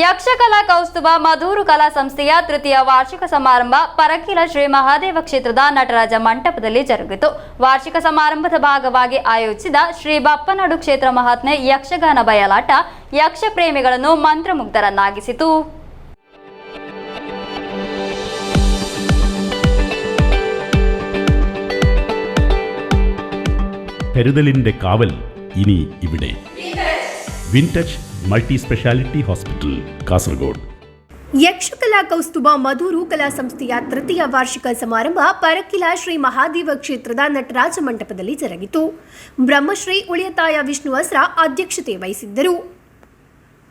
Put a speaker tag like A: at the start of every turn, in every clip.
A: ಯಕ್ಷಕಲಾ ಕೌಸ್ತುಭ ಮಧೂರು ಕಲಾ ಸಂಸ್ಥೆಯ ತೃತೀಯ ವಾರ್ಷಿಕ ಸಮಾರಂಭ ಪರಕೀಲ ಶ್ರೀ ಮಹಾದೇವ ಕ್ಷೇತ್ರದ ನಟರಾಜ ಮಂಟಪದಲ್ಲಿ ಜರುಗಿತು ವಾರ್ಷಿಕ ಸಮಾರಂಭದ ಭಾಗವಾಗಿ ಆಯೋಜಿಸಿದ ಶ್ರೀ ಬಪ್ಪನಾಡು ಕ್ಷೇತ್ರ ಮಹಾತ್ಮೆ ಯಕ್ಷಗಾನ ಬಯಲಾಟ ಯಕ್ಷ ಪ್ರೇಮಿಗಳನ್ನು ಮಂತ್ರಮುಗ್ಧರನ್ನಾಗಿಸಿತು
B: കരുതലിന്റെ കാവൽ ഇനി ഇവിടെ വിൻടച്ച് Multi speciality hospital Kasaragod
C: Yakshakala Kaustubha Madhur ಕಲಾ ಸಂಸ್ಥೆಯ ತೃತೀಯ ವಾರ್ಷಿಕ ಸಮಾರಂಭ ಪರಕಿಲ ಶ್ರೀ ಮಹಾದೇವ ಕ್ಷೇತ್ರದ ನಟರಾಜ ಮಂಟಪದಲ್ಲಿ ಜರುಗಿತು. ಬ್ರಹ್ಮಶ್ರೀ ಉಳಿಯತಾಯ ವಿಷ್ಣು ಅಧ್ಯಕ್ಷತೆ ವಹಿಸಿದ್ದರು.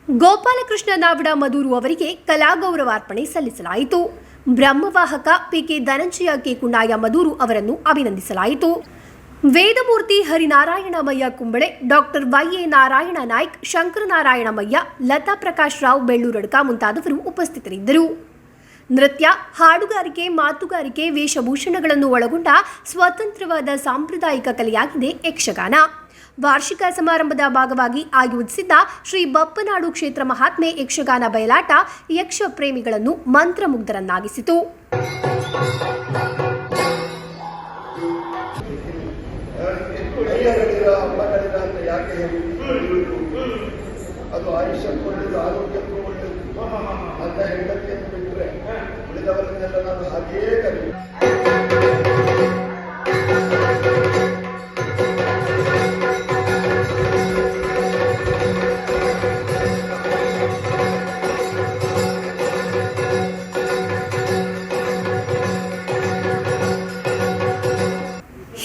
C: ಗೋಪಾಲಕೃಷ್ಣ ನಾವಡ ಮಧೂರು ಅವರಿಗೆ ಕಲಾಗೌರವಾರ್ಪಣೆ ಸಲ್ಲಿಸಲಾಯಿತು. ಬ್ರಹ್ಮವಾಹಕ ಪಿಕೆ ಧನಂಜಯ ಕೆ ಕುಂಡಾಯ ಮಧೂರು ಅವರನ್ನು ಅಭಿನಂದಿಸಲಾಯಿತು. Vedamurthy Harinarayanamayya Kumble, doctor Y A Narayana Naik, Shankaranarayanamayya, Latha Prakash Rao Belluradka ಮುಂತಾದವರು ಉಪಸ್ಥಿತರಿದ್ದರು. ನೃತ್ಯ, ಹಾಡುಗಾರಿಕೆ, ಮಾತುಗಾರಿಕೆ, ವೇಷಭೂಷಣಗಳನ್ನು ಒಳಗೊಂಡ ಸ್ವತಂತ್ರವಾದ ಸಾಂಪ್ರದಾಯಿಕ ಕಲೆಯಾಗಿದೆ ಯಕ್ಷಗಾನ. ವಾರ್ಷಿಕ ಸಮಾರಂಭದ ಭಾಗವಾಗಿ ಆಯೋಜಿಸಿದ್ದ ಶ್ರೀ ಬಪ್ಪನಾಡು ಕ್ಷೇತ್ರ ಮಹಾತ್ಮೆ ಯಕ್ಷಗಾನ ಬಯಲಾಟ ಯಕ್ಷ ಪ್ರೇಮಿಗಳನ್ನು ಮಂತ್ರಮುಗ್ಧರನ್ನಾಗಿಸಿತು.
D: ಕೈಯಗಳಿರ ಹಬ್ಬಗಳಿರ ಅಂತ ಯಾಕೆ ಹೇಳಿದ್ರು ಅದು ಆಯುಷ್ಯಕ್ಕೂ ಒಳ್ಳೆಯದು ಆರೋಗ್ಯಕ್ಕೂ ಒಳ್ಳೆಯದು ಅಂತ ಹೆಂಡತಿಯನ್ನು ಬಿಟ್ಟರೆ ಉಳಿದವರನ್ನೆಲ್ಲ ನಾನು ಹಾಗೆಯೇ ಕರೆಯುವುದು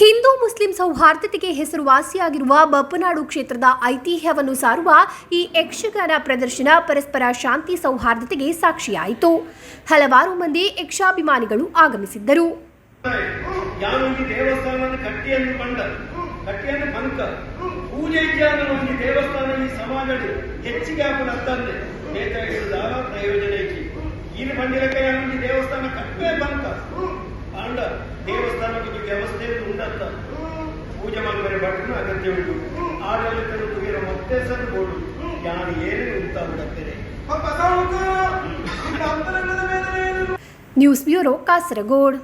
C: ಹಿಂದೂ ಮುಸ್ಲಿಂ ಸೌಹಾರ್ದತೆಗೆ ಹೆಸರುವಾಸಿಯಾಗಿರುವ ಬಪ್ಪನಾಡು ಕ್ಷೇತ್ರದ ಐತಿಹ್ಯವನ್ನು ಸಾರುವ ಈ ಯಕ್ಷಗಾನ ಪ್ರದರ್ಶನ ಪರಸ್ಪರ ಶಾಂತಿ ಸೌಹಾರ್ದತೆಗೆ ಸಾಕ್ಷಿಯಾಯಿತು. ಹಲವಾರು ಮಂದಿ ಯಕ್ಷಾಭಿಮಾನಿಗಳು ಆಗಮಿಸಿದ್ದರು.
E: ದೇವಸ್ಥಾನ ಈ ದೇವಸ್ಥಾನಕ್ಕೆ ವ್ಯವಸ್ಥೆ ಉಂಡಂತ ಪೂಜೆ ಮಾಡುವರೆ ಭಟ್ರು ಅಗತ್ಯ ಉಂಟು. ಆಡಳಿತರು ತುಗಿರ ಮತ್ತೆ ಸರ್ ಬೋಡು ಯಾರು ಏನೇನು ಉಂಟಾಗುತ್ತದೆ
C: ನ್ಯೂಸ್ ಬ್ಯೂರೋ ಕಾಸರಗೋಡ್.